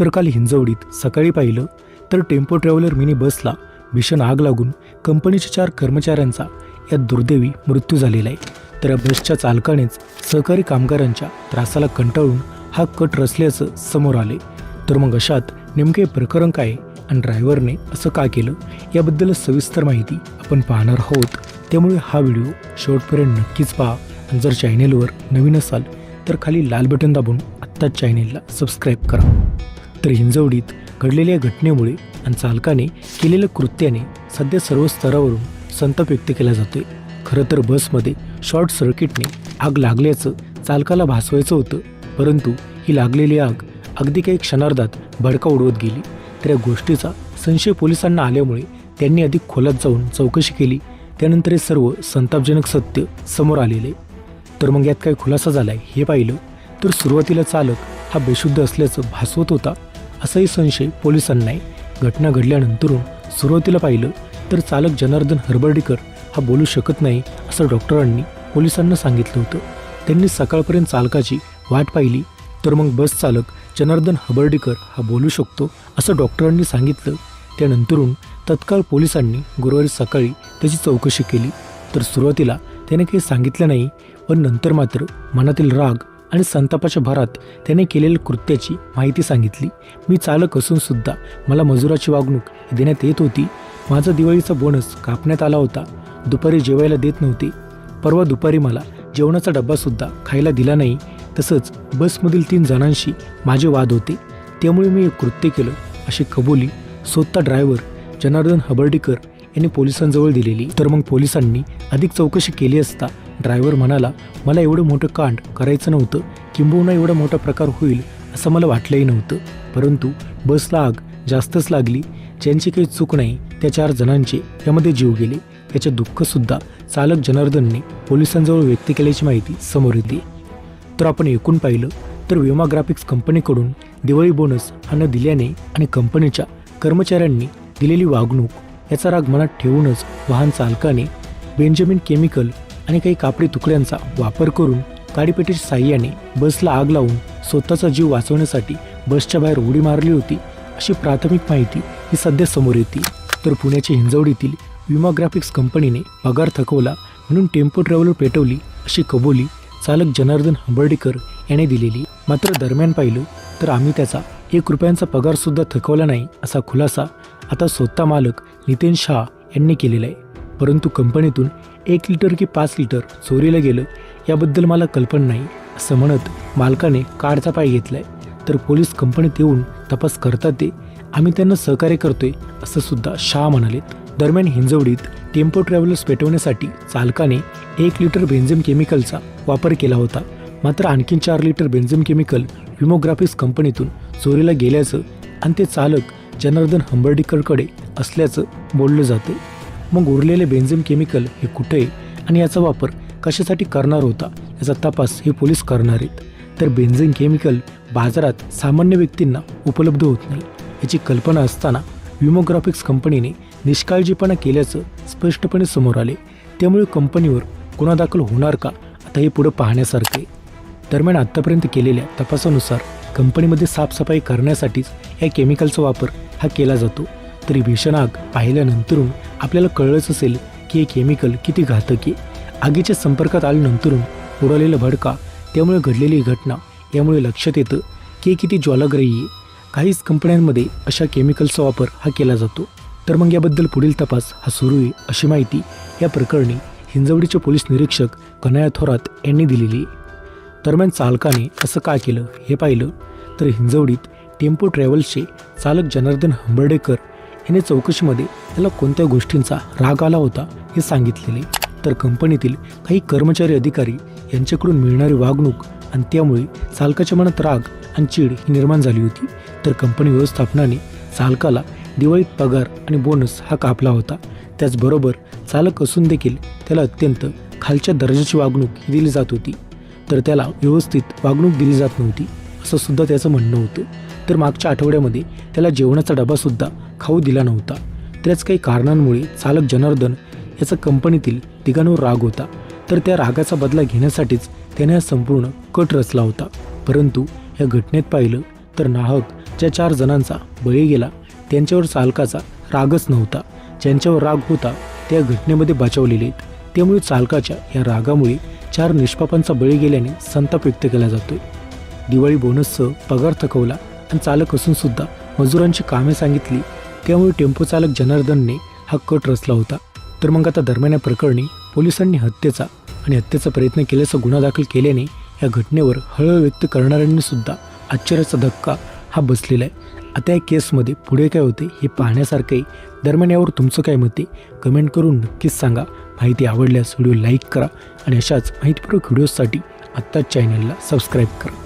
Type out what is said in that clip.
तर काल हिंजवडीत सकाळी पाहिलं तर टेम्पो ट्रॅव्हलर मिनी बसला भीषण आग लागून कंपनीच्या चार कर्मचाऱ्यांचा यात दुर्दैवी मृत्यू झालेला आहे. तर या बसच्या चालकानेच सहकारी कामगारांच्या त्रासाला कंटाळून हा कट रचल्याचं समोर आले. तर मग अशात नेमके प्रकरण काय आहे आणि ड्रायव्हरने असं का केलं याबद्दल सविस्तर माहिती आपण पाहणार आहोत. त्यामुळे हा व्हिडिओ शेवटपर्यंत नक्कीच पहा आणि जर चॅनेलवर नवीन असाल तर खाली लाल बटन दाबून आत्ताच चॅनेलला सबस्क्राईब करा. तर हिंजवडीत घडलेल्या घटनेमुळे आणि चालकाने केलेल्या कृत्याने सध्या सर्व स्तरावरून संताप व्यक्त केला जातोय. खरं तर बसमध्ये शॉर्ट सर्किटने आग लागल्याचं चालकाला भासवायचं होतं परंतु ही लागलेली आग अगदी काही क्षणार्धात भडका उडवत गेली. तर या गोष्टीचा संशय पोलिसांना आल्यामुळे त्यांनी अधिक खोलात जाऊन चौकशी केली. त्यानंतर हे सर्व संतापजनक सत्य समोर आलेले. तर मग यात काय खुलासा झालाय हे पाहिलं तर सुरुवातीला चालक हा बेशुद्ध असल्याचं भासवत होता. असाही संशय पोलिसांनाही घटना घडल्यानंतरून सुरुवातीला पाहिलं तर चालक जनार्दन हरबर्डीकर हा बोलू शकत नाही असं डॉक्टरांनी पोलिसांना सांगितलं होतं. त्यांनी सकाळपर्यंत चालकाची वाट पाहिली तर मग बस चालक जनार्दन हबर्डीकर हा बोलू शकतो असं डॉक्टरांनी सांगितलं. त्यानंतरून तत्काळ पोलिसांनी गुरुवारी सकाळी त्याची चौकशी केली. तर सुरुवातीला त्याने काही सांगितलं नाही पण नंतर मात्र मनातील राग आणि संतापाच्या भरात त्याने केलेल्या कृत्याची माहिती सांगितली. मी चालक असून सुद्धा मला मजुराची वागणूक देण्यात येत होती. माझा दिवाळीचा बोनस कापण्यात आला होता. दुपारी जेवायला देत नव्हते. परवा दुपारी मला जेवणाचा डब्बासुद्धा खायला दिला नाही. तसंच बसमधील तीन जणांशी माझे वाद होते. त्यामुळे मी एक कृत्य केलं अशी कबुली स्वतः ड्रायव्हर जनार्दन हबर्डीकर यांनी पोलिसांजवळ दिलेली. तर मग पोलिसांनी अधिक चौकशी केली असता ड्रायव्हर म्हणाला मला एवढं मोठं कांड करायचं नव्हतं. किंबहुना एवढा मोठा प्रकार होईल असं मला वाटलंही नव्हतं. परंतु बसला आग जास्तच लागली. ज्यांची काही चूक नाही त्या चार जणांचे यामध्ये जीव गेले. त्याचे दुःखसुद्धा चालक जनार्दनने पोलिसांजवळ व्यक्त केल्याची माहिती समोर येते. तर आपण एकूण पाहिलं तर विमा ग्राफिक्स कंपनीकडून दिवाळी बोनस हा न दिल्याने आणि कंपनीच्या कर्मचाऱ्यांनी दिलेली वागणूक याचा राग मनात ठेवूनच वाहन चालकाने बेंजामिन केमिकल आणि काही कापडी तुकड्यांचा वापर करून काडीपेटीच्या साह्याने बसला आग लावून स्वतःचा जीव वाचवण्यासाठी बसच्या बाहेर उडी मारली होती अशी प्राथमिक माहिती ही सध्या समोर येते. तर पुण्याच्या हिंजवडीतील विमा ग्राफिक्स कंपनीने पगार थकवला म्हणून टेम्पो ट्रॅव्हलर पेटवली अशी कबुली चालक जनार्दन हंबर्डीकर याने दिलेली. मात्र दरम्यान पाहिलं तर आम्ही त्याचा एक रुपयांचा पगारसुद्धा थकवला नाही असा खुलासा आता स्वतः मालक नितेन शाह यांनी केलेला आहे. परंतु कंपनीतून एक लिटर की पाच लिटर चोरीला गेलं याबद्दल मला कल्पना नाही असं म्हणत मालकाने काढचा पाय घेतलाय. तर पोलीस कंपनीत येऊन तपास करतात ते. आम्ही त्यांना सहकार्य करतोय असं सुद्धा शाह म्हणालेत दरम्यान हिंजवडीत टेम्पो ट्रॅव्हलर्स पेटवण्यासाठी चालकाने एक लिटर बेन्झिम केमिकलचा वापर केला होता. मात्र आणखीन चार लिटर बेन्झिम केमिकल विमोग्राफिक्स कंपनीतून चोरीला गेल्याचं आणि ते चालक जनार्दन हंबर्डीकरकडे असल्याचं बोललं जाते. मग उरलेले बेन्झिम केमिकल हे कुठे आहे आणि याचा वापर कशासाठी करणार होता याचा तपास हे पोलीस करणार आहेत. तर बेन्झिन केमिकल बाजारात सामान्य व्यक्तींना उपलब्ध होत नाही याची कल्पना असताना विमोग्राफिक्स कंपनीने निष्काळजीपणा केल्याचं स्पष्टपणे समोर आले. त्यामुळे कंपनीवर गुन्हा दाखल होणार का आता हे पुढं पाहण्यासारखे. दरम्यान आत्तापर्यंत केलेल्या तपासानुसार कंपनीमध्ये साफसफाई करण्यासाठीच या केमिकलचा वापर हा केला जातो. तरी भीषण आग पाहिल्यानंतरून आपल्याला कळलंच असेल की हे केमिकल किती घातक. आहे आगीच्या संपर्कात आल्यानंतरून उडालेला भडका त्यामुळे घडलेली घटना यामुळे लक्षात येतं की किती ज्वालाग्रही. काहीच कंपन्यांमध्ये अशा केमिकलचा वापर हा केला जातो. तर मग याबद्दल पुढील तपास हा सुरू आहे अशी माहिती या प्रकरणी हिंजवडीचे पोलीस निरीक्षक कन्हया थोरात यांनी दिलेली आहे. दरम्यान चालकाने असं का केलं हे पाहिलं तर हिंजवडीत टेम्पो ट्रॅव्हल्सचे चालक जनार्दन हंबर्डेकर याने चौकशीमध्ये त्याला कोणत्या गोष्टींचा राग आला होता हे सांगितलेले. तर कंपनीतील काही कर्मचारी अधिकारी यांच्याकडून मिळणारी वागणूक आणि त्यामुळे चालकाच्या मनात राग आणि चीड ही निर्माण झाली होती. तर कंपनी व्यवस्थापनाने चालकाला दिवाळीत पगार आणि बोनस हा कापला होता. त्याचबरोबर चालक असून देखील त्याला अत्यंत खालच्या दर्जाची वागणूक दिली जात होती. तर त्याला व्यवस्थित वागणूक दिली जात नव्हती असं सुद्धा त्याचं म्हणणं होतं. तर मागच्या आठवड्यामध्ये त्याला जेवणाचा डबासुद्धा खाऊ दिला नव्हता. त्याच काही कारणांमुळे चालक जनार्दन याचा कंपनीतील तिघांवर राग होता. तर त्या रागाचा बदला घेण्यासाठीच त्याने हा संपूर्ण कट रचला होता. परंतु या घटनेत पाहिलं तर नाहक ज्या चार जणांचा बळी गेला त्यांच्यावर चालकाचा रागच नव्हता. ज्यांच्यावर राग होता त्या घटनेमध्ये बचावलेले आहेत. त्यामुळे चालकाच्या या रागामुळे चार निष्पापांचा बळी गेल्याने संताप व्यक्त केला जातोय. दिवाळी बोनससह पगार थकवला आणि चालक असून सुद्धा मजुरांची कामे सांगितली त्यामुळे टेम्पो चालक जनार्दनने हा कट रचला होता. तर मग आता दरम्यान या प्रकरणी पोलिसांनी हत्येचा आणि हत्येचा प्रयत्न केल्याचा गुन्हा दाखल केल्याने या घटनेवर हळहळ व्यक्त करणाऱ्यांनी सुद्धा आश्चर्याचा धक्का हा बसलेला आहे. आता या केसमध्ये पुढे काय होते हे पाहण्यासारखं आहे दरम्यान यावर तुमचं काय मते कमेंट करून नक्कीच सांगा. माहिती आवडल्यास व्हिडिओ लाईक करा आणि अशाच माहितीपूर्वक व्हिडिओजसाठी आत्ताच चॅनलला सबस्क्राईब करा.